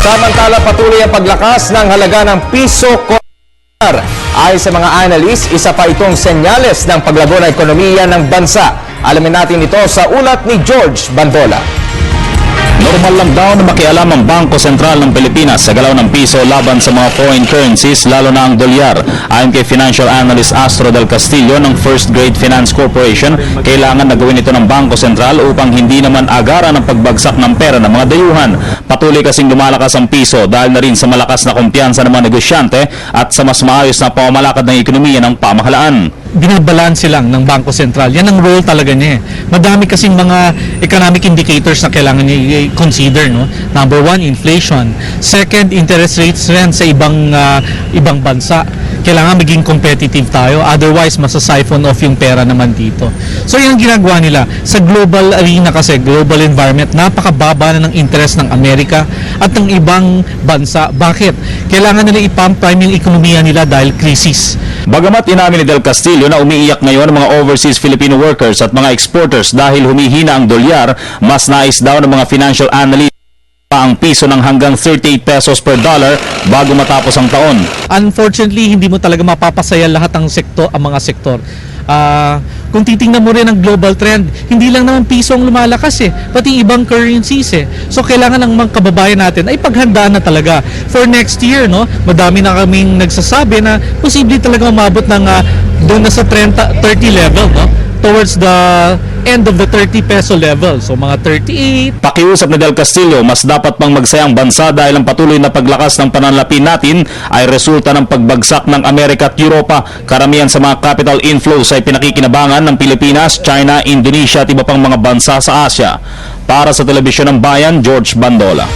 Samantala patuloy ang paglakas ng halaga ng piso kolar. Ayon sa mga analyst, isa pa itong senyales ng paglago ng ekonomiya ng bansa. Alamin natin ito sa ulat ni George Bandola. Normal lang daw na makialam ang Bangko Sentral ng Pilipinas sa galaw ng piso laban sa mga foreign currencies lalo na ang dolyar. Ayon kay financial analyst Astro Del Castillo ng First Grade Finance Corporation, kailangan na gawin ito ng Bangko Sentral upang hindi naman agaran ang pagbagsak ng pera ng mga dayuhan. Patuloy kasing lumalakas ang piso dahil na rin sa malakas na kumpiyansa ng mga negosyante at sa mas maayos na pamamalakad ng ekonomiya ng pamahalaan. Binabalanse lang ng Bangko Sentral. Yan ang role talaga niya. eh. Madami kasing mga economic indicators na kailangan niya i-consider. No? Number one, inflation. Second, interest rates rin sa ibang ah, ibang bansa. Kailangan maging competitive tayo. Otherwise, masasiphon off yung pera naman dito. So, yan ang ginagawa nila. Sa global arena kasi, global environment, napakababa na ng interest ng Amerika at ng ibang bansa. Bakit? Kailangan nila ipump prime yung ekonomiya nila dahil krisis. Bagamat inamin ni Del Castillo na umiiyak ngayon ang mga overseas Filipino workers at mga exporters dahil humihina ang dolyar, mas nais daw ng mga financial analysts ang piso ng hanggang 38 pesos per dollar bago matapos ang taon. unfortunately hindi mo talaga mapapasaya lahat ng sektor ang mga sektor. Ah, kung titingnan mo rin ang global trend, hindi lang naman piso ang lumalakas eh, pati ibang currencies eh. So kailangan ng mga kababayan natin ay paghandaan na talaga for next year, no? Madami na kaming nagsasabi na posible talaga umabot ng ah, doon na sa 30 30 level, no? Towards the end of the 30 peso level. So mga 38, Pakiusap ni Del Castillo, mas dapat pang magsayang bansa dahil ang patuloy na paglakas ng pananalapi natin ay resulta ng pagbagsak ng Amerika at Europa. Karamihan sa mga capital inflows ay pinakikinabangan ng Pilipinas, China, Indonesia at iba pang mga bansa sa Asia. Para sa Telebisyon ng Bayan, George Bandola.